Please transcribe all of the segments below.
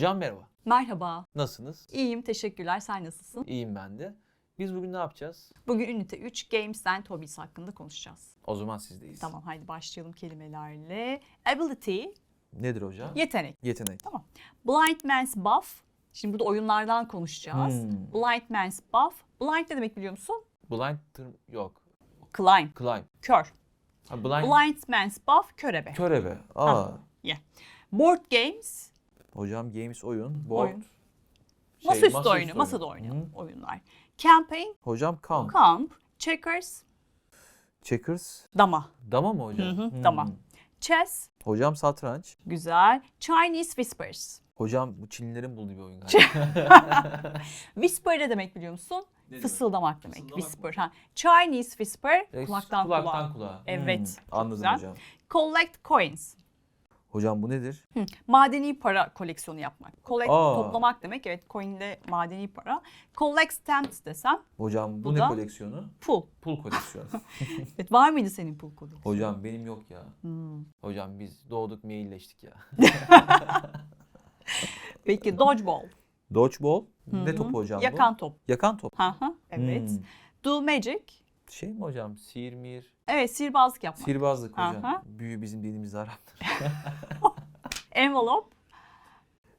Hocam merhaba. Merhaba. Nasılsınız? İyiyim, teşekkürler. Sen nasılsın? İyiyim ben de. Biz bugün ne yapacağız? Bugün ünite 3 Games and Hobbies hakkında konuşacağız. O zaman sizdeyiz. Tamam, haydi başlayalım kelimelerle. Ability, Nedir hocam? yetenek. Yetenek. Blind Man's Buff. Şimdi burada oyunlardan konuşacağız. Hmm. Blind Man's Buff. Blind ne demek biliyor musun? Blind tırm yok. Climb, Climb. kör. Ha, blind. Blind Man's Buff, körebe. Körebe. Aa. Ha. Board Games, Hocam games oyun. Board. Oyun. Şey, masaüstü oyunu, masada oynayan Hı. oyunlar. Camping, Hocam kamp. Camp, Checkers, Checkers. Dama. Dama mı hocam? Hı hı, Hmm. dama. Chess, Hocam satranç. güzel. Chinese Whispers. Hocam bu Çinlilerin bulduğu bir oyun galiba. Whisper ne demek biliyor musun? Ne? Fısıldamak demek. Fısıldamak Whisper. Ha. Chinese whisper E, kulaktan, kulağa. kulağa. Evet, Hmm, Anladım güzel. hocam. Collect coins. Hocam bu nedir? Hı, Madeni para koleksiyonu yapmak. Collect Aa. toplamak demek. Evet coin'de madeni para. Collect stamps desem Hocam bu, Bu ne koleksiyonu? pul. Pul koleksiyonu. Evet, var mıydı senin pul kodun? Hocam benim yok ya. Hmm. Hocam biz doğduk mailleştik ya. Peki dodgeball. Dodgeball. Hı Ne topu hocam Yakan bu? top. Yakan top. Hı hı, evet. Hmm. Do magic. Şey mi hocam? Sihir mihir. Evet sihirbazlık yapmak. Sihirbazlık hocam. Aha. Büyü bizim dilimizde Arap'tır. Envelope.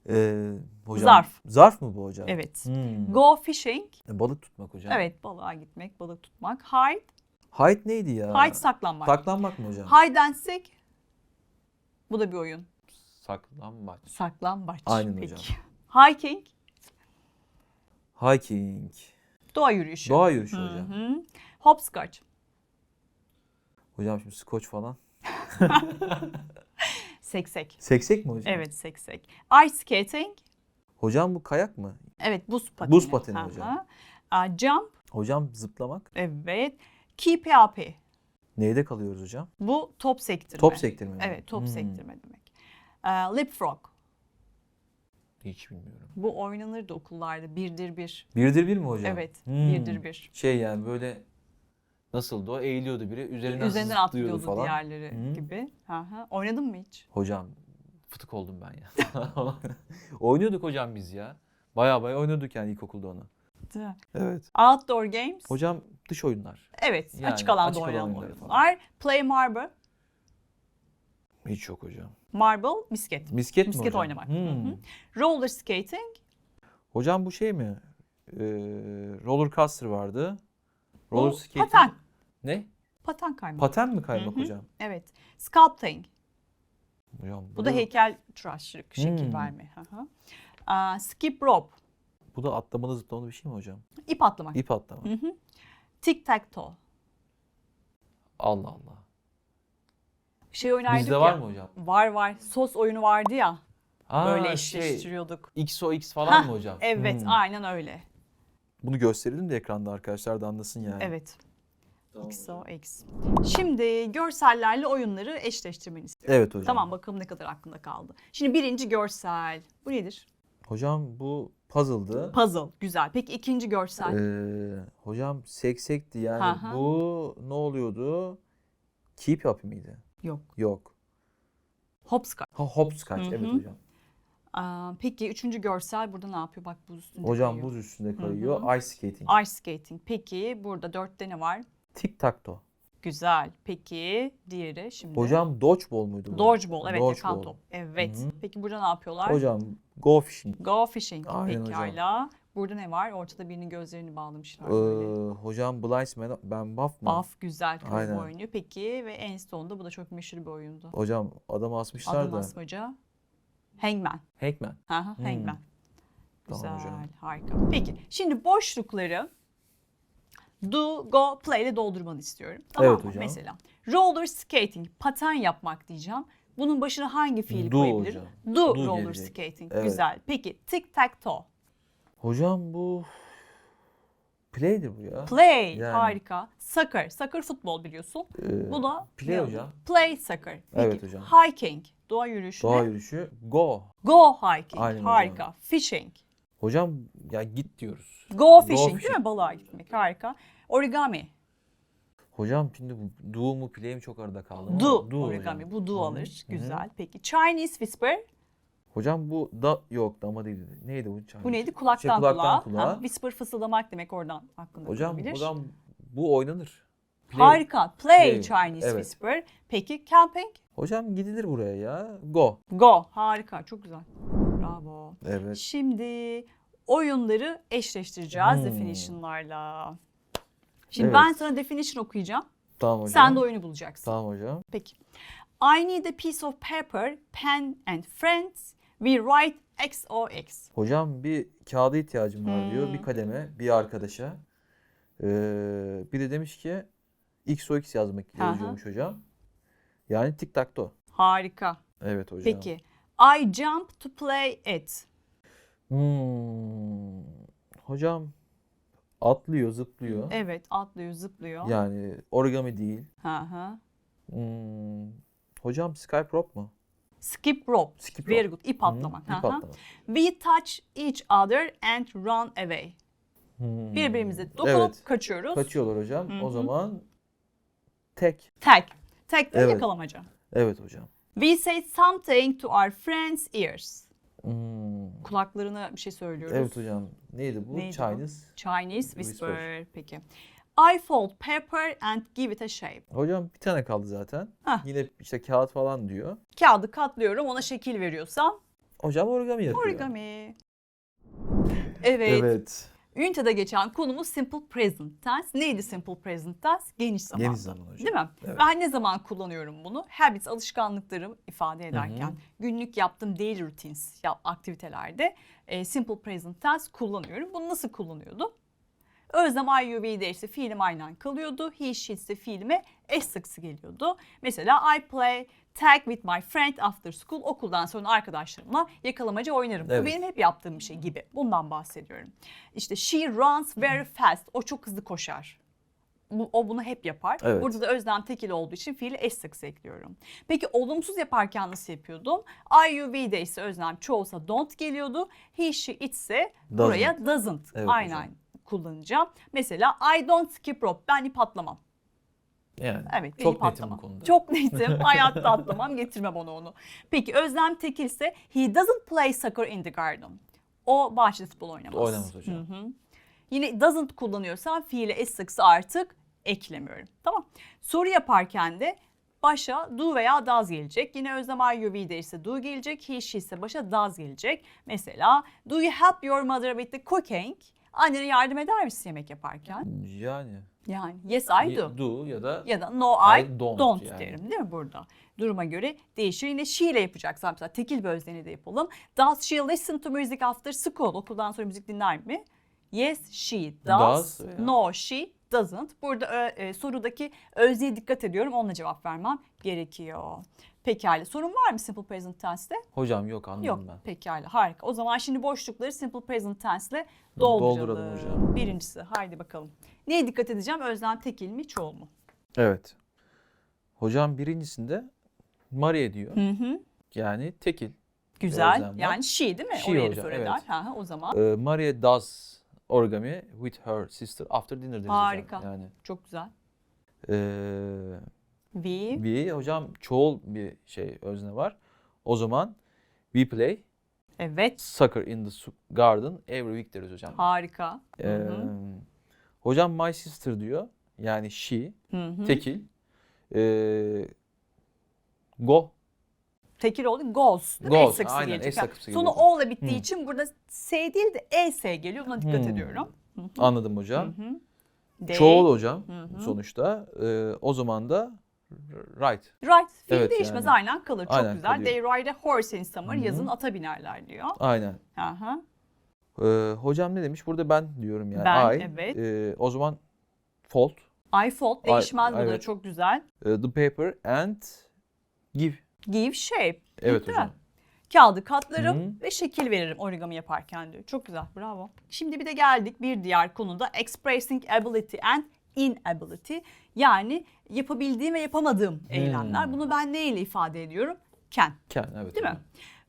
Ee, hocam, Zarf. Zarf mı bu hocam? Evet. Hmm. Go fishing. E, Balık tutmak hocam. Evet balığa gitmek, balık tutmak. Hide. Hide neydi ya? Hide saklanmak. Saklanmak mı hocam? Hide and seek. Bu da bir oyun. Saklanmaç. Saklambaç. Aynen Peki. hocam. Hiking. Hiking. Doğa yürüyüşü. Doğa yürüyüşü Hı hocam. Hopscotch. Hocam şimdi skoç falan. Seksek. Seksek mi hocam? Evet seksek. Ice skating. Hocam bu kayak mı? Evet buz pateni. Buz pateni hı. hocam. Aa, jump. Hocam zıplamak. Evet. Keep up. Neyde kalıyoruz hocam? Bu top sektirme. Top sektirme. mi? Evet top Hmm. sektirme demek. Aa, leapfrog. Hiç bilmiyorum. Bu oynanırdı okullarda. Birdir bir. Birdir bir mi hocam? Evet. Hmm. Birdir bir. Şey yani böyle nasıldı o? Eğiliyordu biri. Üzerinden, Üzerinden atlıyordu falan. diğerleri Hı. gibi. Hı. Oynadın mı hiç? Hocam fıtık oldum ben ya. oynuyorduk hocam biz ya. Baya baya oynuyorduk yani ilkokulda onu. Değil mi? Evet. Outdoor games. Hocam dış oyunlar. Evet, Yani açık alanda açık alan oynanan oyunlar. Play marble. Hiç yok hocam. Marble, misket. Misket mi Misket hocam? oynamak. Hmm. Roller skating. Hocam bu şey mi? Ee, roller coaster vardı. Roller Bu skating. paten. Ne? Paten kaymak. Paten mi kaymak Hı hı. hocam? evet. Sculpting. Hocam Bu da heykel tıraşlık, şekil Hmm. verme. Hı hı. Aa, skip rope. Bu da atlamalı zıplamalı bir şey mi hocam? İp atlamak. İp atlama. Hı hı. Tic tac toe. Allah Allah. Şey oynardık Bizde ya. var mı hocam? Var var. Sos oyunu vardı ya. Aa, böyle şey, eşleştiriyorduk. XOX falan mı hocam? Evet, Hmm. aynen öyle. Bunu gösterelim de ekranda arkadaşlar da anlasın yani. Evet. Tamam. XOX. Şimdi görsellerle oyunları eşleştirmeni istiyorum. Evet hocam. Tamam bakalım ne kadar aklında kaldı. Şimdi birinci görsel. Bu nedir? Hocam bu puzzle'dı. Puzzle. Güzel. Peki ikinci görsel. Ee, hocam seksekti yani hı. bu ne oluyordu? Keep up mıydı? Yok. Yok. Hopscotch. Ha hopscotch evet hocam. Aa, peki üçüncü görsel burada ne yapıyor? Bak buz üstünde Hocam kayıyor. buz üstünde kayıyor. Ice skating. Ice skating. Peki burada dörtte ne var? Tic tac toe. Güzel. Peki diğeri şimdi. Hocam dodgeball muydu bu? Dodgeball. Evet yakan Dodgeball. top. Evet. Hı hı. Peki burada ne yapıyorlar? Hocam go fishing. Go fishing. Aynen Peki hocam. hala. Burada ne var? Ortada birinin gözlerini bağlamışlar Ee, böyle. hocam blind man ben buff mı? Buff güzel kız Aynen. oynuyor. Peki ve en sonunda bu da çok meşhur bir oyundu. Hocam adam asmışlar Adam da. asmaca. Hangman. Hackman. Hı hı, Hmm. Hangman. Tamam Güzel, hocam. harika. Peki, şimdi boşlukları do, go, play ile doldurmanı istiyorum. Tamam Evet mı? hocam. Mesela roller skating, paten yapmak diyeceğim. Bunun başına hangi fiili Do koyabilirim? hocam. Do, Do roller gelecek. skating. Evet. Güzel. Peki, tic tac toe. Hocam bu play'dir bu ya. Play, Yani. harika. Soccer, soccer futbol biliyorsun. Ee, Bu da play ne hocam. Play soccer. Peki, Evet hocam. hiking, doğa yürüyüşü. Doğa yürüyüşü go. Go hiking, Aynen hocam. harika. Fishing. Hocam ya git diyoruz. Go fishing, değil fishing. mi? Balığa gitmek. Harika. Origami. Hocam şimdi bu do mu play mi çok arada kaldı. ama Do, do origami. hocam. Bu do alır. Güzel. Peki Chinese whisper. Hocam bu da yok dama değil. Neydi bu? Bu neydi? Kulaktan, Şey, kulaktan kulağa. kulağa. Ha, whisper fısıldamak demek oradan aklında Hocam, kalabilir. hocam bu oynanır. Play. Harika. Play, Play, Chinese evet. whisper. Peki camping? Hocam gidilir buraya ya. Go. Go. Harika. Çok güzel. Bravo. Evet. Şimdi oyunları eşleştireceğiz Hmm. definition'larla. Şimdi Evet. ben sana definition okuyacağım. Tamam hocam. Sen de oyunu bulacaksın. Tamam hocam. Peki. I need a piece of paper, pen and friends. We write XOX. Hocam bir kağıda ihtiyacım var diyor. Hmm. Bir kaleme, bir arkadaşa. Ee, bir de demiş ki XOX yazmak Aha. yazıyormuş hocam. Yani tic tac toe. Harika. Evet hocam. Peki. I jump to play it. Hmm. Hocam atlıyor, zıplıyor. Evet, atlıyor, zıplıyor. Yani origami değil. Hı hı. Hmm. Hocam Skype rope mu? Skip rope. Skip Very rope. good. İp atlamak. ip Hı hı. atlamak. We touch each other and run away. Hmm. Birbirimize dokunup Evet. kaçıyoruz. Kaçıyorlar hocam. Hı O zaman tek. Tag. Tag da Evet. yakalamaca. Evet hocam. We say something to our friends' ears. Hmm. Kulaklarına bir şey söylüyoruz. Evet hocam. Neydi bu? Neydi bu? Chinese. Chinese whisper. Whisper. Peki. I fold paper and give it a shape. Hocam bir tane kaldı zaten. Hah. Yine işte kağıt falan diyor. Kağıdı katlıyorum, ona şekil veriyorsam Hocam origami yapıyor. origami. Evet. Evet. Ünitede geçen konumuz simple present tense. Neydi simple present tense? Geniş zaman. Geniş zaman hocam. Değil mi? Evet. Ben ne zaman kullanıyorum bunu? Habits, alışkanlıklarım ifade ederken, günlük yaptığım daily routines yap, aktivitelerde e, simple present tense kullanıyorum. Bunu nasıl kullanıyordum? Özlem I, you, we de işte fiilim aynen kalıyordu. He, she ise fiilime S sıksı geliyordu. Mesela I play tag with my friend after school. Okuldan sonra arkadaşlarımla yakalamaca oynarım. Bu Evet. benim hep yaptığım bir şey gibi. Bundan bahsediyorum. İşte she runs very fast. O çok hızlı koşar. Bu, o bunu hep yapar. Evet. Burada da özlem tekil olduğu için fiili S sıksı ekliyorum. Peki olumsuz yaparken nasıl yapıyordum? I, you, we de ise özlem çoğulsa don't geliyordu. He, she, it ise buraya doesn't. Evet Aynen hocam. Kullanacağım. Mesela I don't skip rope. Ben ip atlamam. Yani Evet, çok netim bu konuda. Çok netim. Hayatta atlamam. Getirmem onu onu. Peki özlem tekilse he doesn't play soccer in the garden. O bahçede futbol oynamaz. Oynamaz hocam. Hı hı. Yine doesn't kullanıyorsam fiile s sıksı artık eklemiyorum. Tamam. Soru yaparken de başa do veya does gelecek. Yine özlem I, you, we de ise do gelecek. He, she ise başa does gelecek. Mesela do you help your mother with the cooking? Annene yardım eder misin yemek yaparken? Yani. Yani yes I do. Do ya da Ya da no I, I don't don't, yani. derim değil mi burada? Duruma göre değişir. Yine she ile yapacaksam mesela tekil özneni de yapalım. Does she listen to music after school? Okuldan sonra müzik dinler mi? Yes she does. Does No she doesn't. Burada e, sorudaki özneye dikkat ediyorum. Onunla cevap vermem gerekiyor. Pekala. Sorun var mı simple present tense'te? hocam yok anladım Yok. ben. Pekala. Harika. O zaman şimdi boşlukları simple present tense ile dolduralım. Dolduralım hocam. Birincisi. Haydi bakalım. Neye dikkat edeceğim? Özlem tekil mi, çoğul mu? Evet. Hocam birincisinde Maria diyor. Hı hı. Yani tekil. Güzel. Yani she değil mi? She Oraya hocam, evet. Ha, ha, o zaman Ee, Maria does origami with her sister after dinner hocam. Harika. Yani çok güzel. ee, We. bir hocam çoğul bir şey özne var. O zaman we play Evet. soccer in the garden every week deriz hocam. Harika. Ee, Hı hı. hocam my sister diyor. Yani she Hı hı. tekil. Ee, go Tekil oldu. Goes. Değil mi? Goes, S sıkısı aynen. S Sonu. O ile bittiği Hı. için burada S değil de E S geliyor. Buna dikkat Hmm. ediyorum. Hı hı. anladım hocam. hı. They. Çoğul hocam Hı hı. sonuçta. Ee, o zaman da right. Right. Fiil Evet, değişmez. yani. Aynen kalır. Çok Aynen güzel. kalıyor. They ride a horse in summer. Hı hı. Yazın ata binerler diyor. Aynen. Aha. Ee, hocam ne demiş? Burada ben diyorum yani. Ben, I. evet. Ee, o zaman fault. I fold değişmez. Bu da evet. çok güzel. Ee, the paper and give. Give shape. Evet Değil mi? hocam. Kağıdı katlarım Hı. ve şekil veririm origami yaparken diyor. Çok güzel, bravo. Şimdi bir de geldik bir diğer konuda expressing ability and inability. Yani yapabildiğim ve yapamadığım eylemler. Bunu ben ne ile ifade ediyorum? Can, Can evet. değil mi?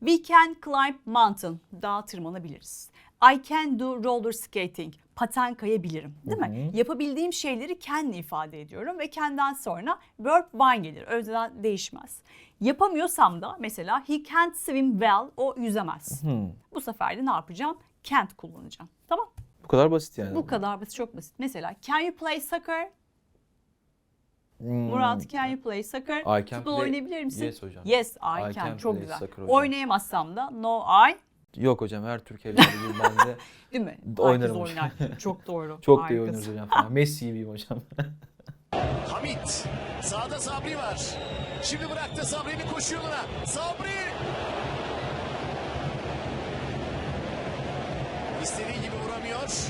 We can climb mountain. Dağa tırmanabiliriz. I can do roller skating. paten kayabilirim değil Hı mi? Yapabildiğim şeyleri kendi ifade ediyorum ve kendinden sonra verb one gelir. Önceden değişmez. Yapamıyorsam da mesela he can't swim well o yüzemez. Hmm. Bu sefer de ne yapacağım? Can't kullanacağım. Bu kadar basit yani. Bu kadar basit, çok basit. Mesela can you play soccer? Hmm. Murat can you play soccer? I can Futbol play- oynayabilir misin? Yes hocam. Yes I, I can. can Çok güzel. soccer hocam. Oynayamazsam da no I. Yok hocam her Türkiye'li gibi ben de Değil mi? Oynarım Herkes oynar. Çok doğru. çok da iyi oynarız hocam falan. Messi gibiyim hocam. Hamit. Sağda Sabri var. Şimdi bıraktı Sabri'nin koşu yoluna. Sabri. İstediği gibi vuramıyor.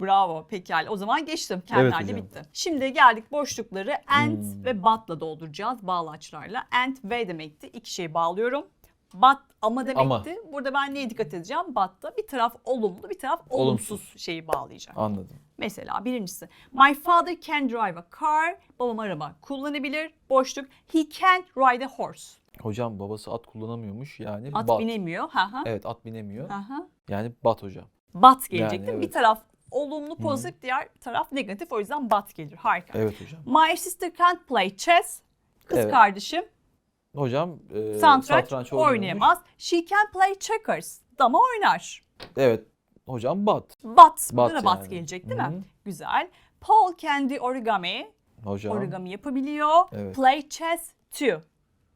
Bravo. Pekala. O zaman geçtim. Kendilerle hocam. Hmm. bitti. Şimdi geldik boşlukları and ve but'la dolduracağız bağlaçlarla. And ve demekti. İki şeyi bağlıyorum. But ama demekti. Burada ben neye dikkat edeceğim? But'ta bir taraf olumlu, bir taraf olumsuz, Olumsuz. şeyi bağlayacağım. Anladım. Mesela birincisi My father can drive a car. Babam araba kullanabilir. Boşluk He can't ride a horse. Hocam babası at kullanamıyormuş yani At bat. binemiyor. Ha ha. Evet at binemiyor. Ha ha. Yani bat hocam. Bat gelecek Yani mi? Bir evet. taraf olumlu pozitif, diğer taraf negatif. O yüzden bat gelir. Harika. Evet hocam. My sister can't play chess. Kız Evet. kardeşim Hocam e, satranç satranç oynayamaz. She can play checkers. Dama oynar. Evet. Hocam bat. Bat. Bat da bat yani. gelecek değil Hı mi? hı. Güzel. Paul can do origami. Hocam. Origami yapabiliyor. Evet. Play chess too.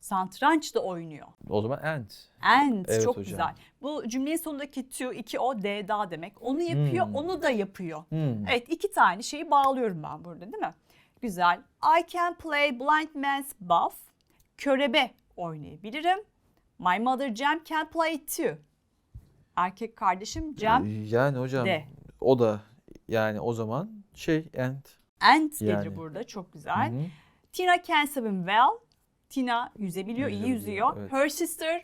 Satranç da oynuyor. O zaman and. And Evet çok hocam. güzel. Bu cümlenin sonundaki to, iki o, d da demek. Onu yapıyor, Hmm. onu da yapıyor. Hmm. Evet iki tane şeyi bağlıyorum ben burada değil mi? Güzel. I can play blind man's buff. Körebe oynayabilirim. My mother Cem can play too. Erkek kardeşim Cem Yani hocam de. o da yani o zaman şey and. and gelir Yani. burada çok güzel. Hı hı. Tina can swim well. Tina yüzebiliyor, iyi Yüzebiliyor, yüzüyor. evet. Her sister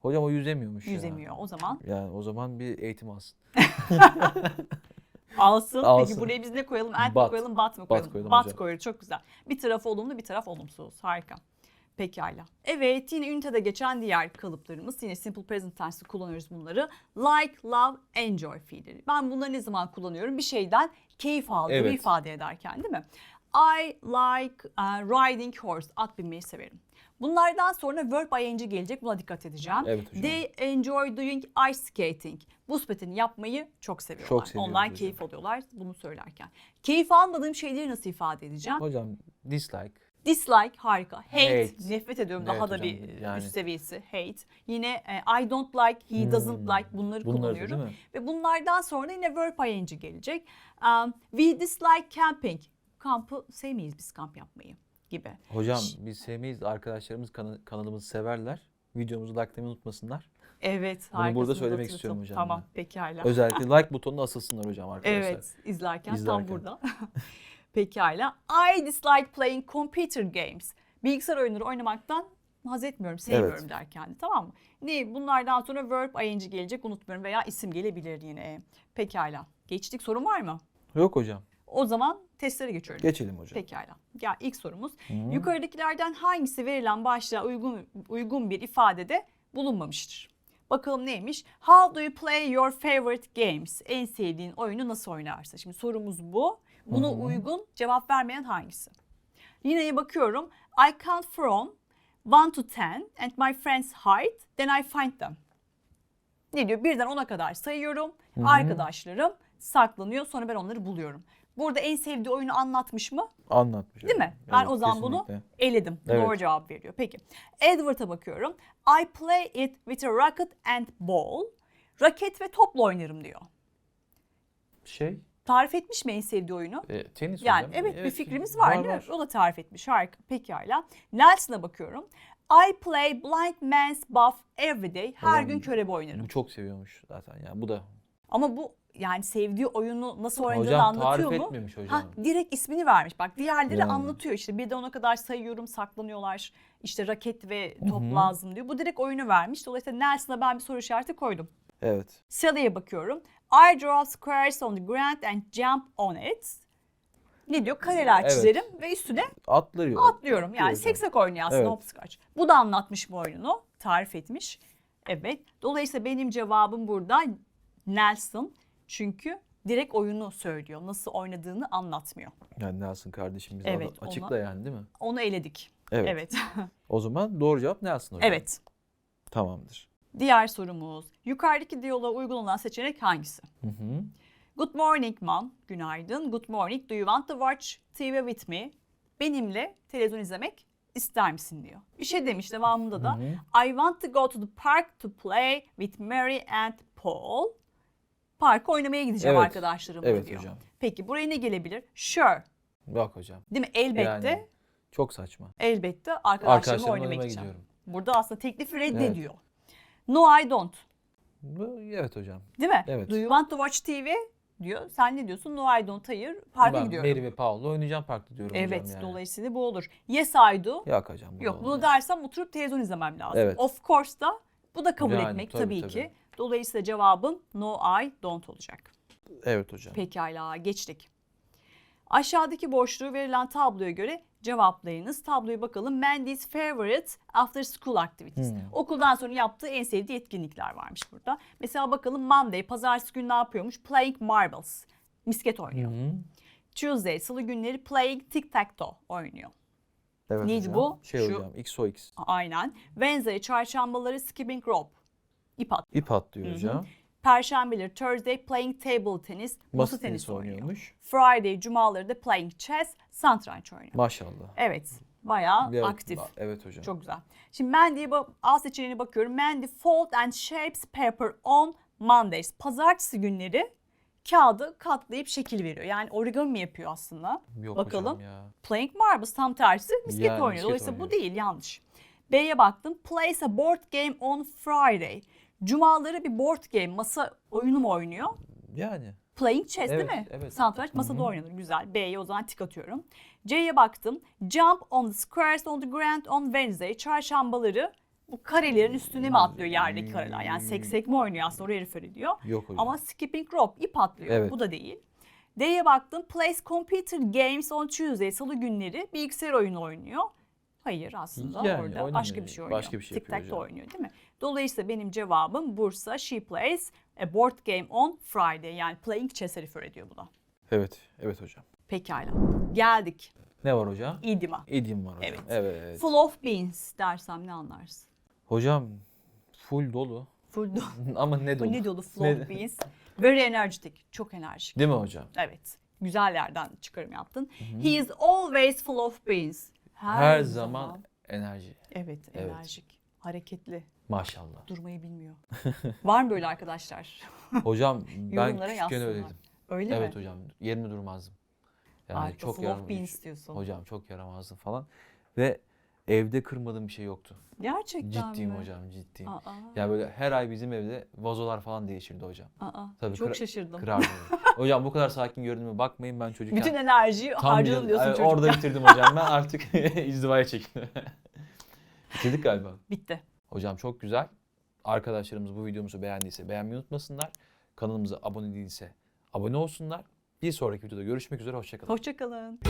Hocam o yüzemiyormuş ya. yüzemiyor o zaman. Yani o zaman bir eğitim alsın. Alsın. Alsın. Peki buraya biz ne koyalım? And mi Bat. koyalım, bat mı Bat koyalım? koyalım bat hocam. koyuyoruz. Çok güzel. Bir taraf olumlu, bir taraf olumsuz. Harika. Pekala. Evet yine ünitede geçen diğer kalıplarımız yine simple present tense'te kullanıyoruz bunları. Like, love, enjoy fiilleri. Ben bunları ne zaman kullanıyorum? Bir şeyden keyif aldığımı Evet. ifade ederken değil mi? I like uh, riding horse. At binmeyi severim. Bunlardan sonra verb ing gelecek. Buna dikkat edeceğim. Evet hocam. They enjoy doing ice skating. Buz pateni yapmayı çok seviyorlar. Çok seviyoruz Ondan hocam. keyif alıyorlar bunu söylerken. Keyif almadığım şeyleri nasıl ifade edeceğim? Hocam dislike. Dislike harika. Hate, Hate. nefret ediyorum Evet daha da hocam, bir yani. üst seviyesi hate. Yine e, I don't like, he doesn't Hmm. like bunları, da kullanıyorum. değil mi? Ve bunlardan sonra yine verb ing gelecek. Um, we dislike camping. Kampı sevmeyiz biz kamp yapmayı gibi. Hocam biz sevmeyiz. Arkadaşlarımız kana- kanalımızı severler. Videomuzu likelamayı unutmasınlar. Evet Bunu burada söylemek hatırlatalım. istiyorum hocam Tamam pekala. Özellikle like butonuna asılsınlar hocam arkadaşlar. Evet izlerken, İzlerken. tam burada. Pekala. I dislike playing computer games. Bilgisayar oyunları oynamaktan haz etmiyorum, sevmiyorum Evet. derken de tamam mı? Ne bunlardan sonra verb ing gelecek unutmuyorum veya isim gelebilir yine. Pekala. Geçtik sorun var mı? Yok hocam. O zaman testlere geçiyorum. Geçelim hocam. Pekala. Ya ilk sorumuz. Yukarıdakilerden hangisi verilen başlığa uygun uygun bir ifadede bulunmamıştır? Bakalım neymiş? How do you play your favorite games? En sevdiğin oyunu nasıl oynarsın? Şimdi sorumuz bu. Buna uygun cevap vermeyen hangisi? Yine bakıyorum. I count from 1 to 10 and my friends hide, then I find them. Ne diyor? Birden 10'a kadar sayıyorum. Arkadaşlarım saklanıyor. Sonra ben onları buluyorum. Burada en sevdiği oyunu anlatmış mı? Anlatmış. Değil mi? hocam. Ben Evet, o zaman bunu kesinlikle. eledim. Evet. Doğru cevap veriyor. Peki. Edward'a bakıyorum. I play it with a racket and ball. Raket ve topla oynarım diyor. Şey, Tarif etmiş mi en sevdiği oyunu? e, tenis Yani hocam. evet, bir fikrimiz var, değil mi? O da tarif etmiş. Harika. Pekala. Nelson'a bakıyorum. I play blind man's buff every day. Her Hocam, gün körebe oynarım. Bu çok seviyormuş zaten yani. Bu da Ama bu yani sevdiği oyunu nasıl oynadığını Hocam anlatıyor tarif mu? etmemiş hocam. Ha, direkt ismini vermiş. Bak diğerleri Yani. anlatıyor işte. Bir de ona kadar sayıyorum, saklanıyorlar. İşte raket ve top lazım diyor. Bu direkt oyunu vermiş. Dolayısıyla Nelson'a ben bir soru işareti koydum. evet. Sally'e bakıyorum. I draw squares on the ground and jump on it. Ne diyor? Kareler Evet. çizerim ve üstüne Atlıyor. atlıyorum. Yani seksek oynuyor aslında Evet. hopscotch. Bu da anlatmış bu oyununu. Tarif etmiş. Evet. Dolayısıyla benim cevabım burada Nelson. Çünkü direkt oyunu söylüyor. Nasıl oynadığını anlatmıyor. Yani Nelson kardeşimiz Evet, evet, açıkla ona- yani değil mi? Onu eledik. Evet. Evet. O zaman doğru cevap Nelson hocam. evet. Tamamdır. Diğer sorumuz. Yukarıdaki diyaloğa uygun olan seçenek hangisi? Hı hı. Good morning mom. Günaydın. Good morning. Do you want to watch TV with me? Benimle televizyon izlemek ister misin diyor. Bir şey demiş devamında da. Hı I want to go to the park to play with Mary and Paul. Parka oynamaya gideceğim Evet. arkadaşlarımla Evet diyor. hocam. Peki buraya ne gelebilir? Sure. Bak hocam. Değil mi? Elbette. Yani çok saçma. Elbette arkadaşlarımla Arkadaşlarımla oynamaya oynamaya gideceğim. gidiyorum. Burada aslında teklifi reddediyor. No I don't. Bu- Evet hocam. Değil mi? Evet. Do you want to watch TV? diyor. Sen ne diyorsun? No I don't. Hayır. Parka ben gidiyorum. Mary ve Paul'la oynayacağım parkta diyorum evet. hocam yani. Dolayısıyla bu olur. Yes I do. Yok hocam. bu Yok bunu olmaz. dersem oturup televizyon izlemem lazım. Evet. Of course da bu da kabul Yani, etmek tabii, tabii, tabii. ki. Dolayısıyla cevabım no I don't olacak. Evet hocam. Pekala geçtik. Aşağıdaki boşluğu verilen tabloya göre cevaplayınız. Tabloya bakalım. Mandy's favorite after school activities. Hmm. Okuldan sonra yaptığı en sevdiği etkinlikler varmış burada. Mesela bakalım Monday, pazartesi günü ne yapıyormuş? Playing marbles. Misket oynuyor. hı. Tuesday, salı günleri playing tic-tac-toe oynuyor. Evet Neydi hocam. bu? Şey Şu- hocam XOX. Aynen. Wednesday, çarşambaları skipping rope. İp at. İp atlıyor Hı hı. hocam. Perşembeleri Thursday playing table tennis, masa, Masa tenisi tenisi oynuyor. oynuyormuş. Friday, cumaları da playing chess, satranç oynuyor. Maşallah. Evet, bayağı Evet, aktif. Evet hocam. Çok güzel. Şimdi Mandy'ye ba- A seçeneğine bakıyorum. Mandy fold and shapes paper on Mondays. Pazartesi günleri kağıdı katlayıp şekil veriyor. Yani origami mi yapıyor aslında? Yok Bakalım. hocam ya. Playing marbles tam tersi misket Yani oynuyor. misket Dolayısıyla bu oynuyor. değil yanlış. B'ye baktım. Plays a board game on Friday. Cumaları bir board game masa oyunu mu oynuyor? Yani. Playing chess Evet, değil mi? evet. Satranç masada oynanır. Güzel. B'ye o zaman tik atıyorum. C'ye baktım. Jump on the squares on the ground on Wednesday. Çarşambaları bu karelerin üstüne mi atlıyor yerdeki kareler? Yani seksek mi oynuyor aslında oraya refer ediyor. Yok hocam. Ama skipping rope ip atlıyor. Evet. Bu da değil. D'ye baktım. Plays computer games on Tuesday. Salı günleri bilgisayar oyunu oynuyor. Hayır aslında Yani orada oynamıyor. başka bir şey oynuyor. Başka bir şey Tic tac oynuyor değil mi? Dolayısıyla benim cevabım Bursa. She plays a board game on Friday. Yani playing chess'e refer ediyor bu da. Evet. Evet hocam. Pekala. Geldik Ne var hocam? idima. İdim var hocam. Evet. Evet. Full of beans dersem ne anlarsın? Hocam full dolu. Full do- Ama ne dolu? Ne dolu full of beans? Very energetic. Çok enerjik. Değil mi hocam? Evet. Güzel yerden çıkarım yaptın. He is always full of beans. Her, zaman enerji. Evet, Evet. enerjik. Hareketli. Maşallah. Durmayı bilmiyor. Var mı böyle arkadaşlar? Hocam ben Yorumlara küçükken yazsınlar. öyleydim. Öyle evet mi? hocam. Yerimde durmazdım. Yani Harika, çok yaram- diyorsun. Hocam çok yaramazdım falan. Ve evde kırmadığım bir şey yoktu. Gerçekten Ciddiyim mi? hocam ciddiyim. Aa, Yani böyle her ay bizim evde vazolar falan değişirdi hocam. aa, Tabii çok kıra- şaşırdım. Kırardım. hocam bu kadar sakin gördüğüme bakmayın ben çocukken. Bütün enerjiyi tam harcadım diyorsun Ay, çocuk. Orada bitirdim hocam ben artık izdivaya çekildim. Bitirdik galiba. Bitti. Hocam çok güzel. Arkadaşlarımız bu videomuzu beğendiyse beğenmeyi unutmasınlar. Kanalımıza abone değilse abone olsunlar. Bir sonraki videoda görüşmek üzere. Hoşçakalın. Hoşçakalın.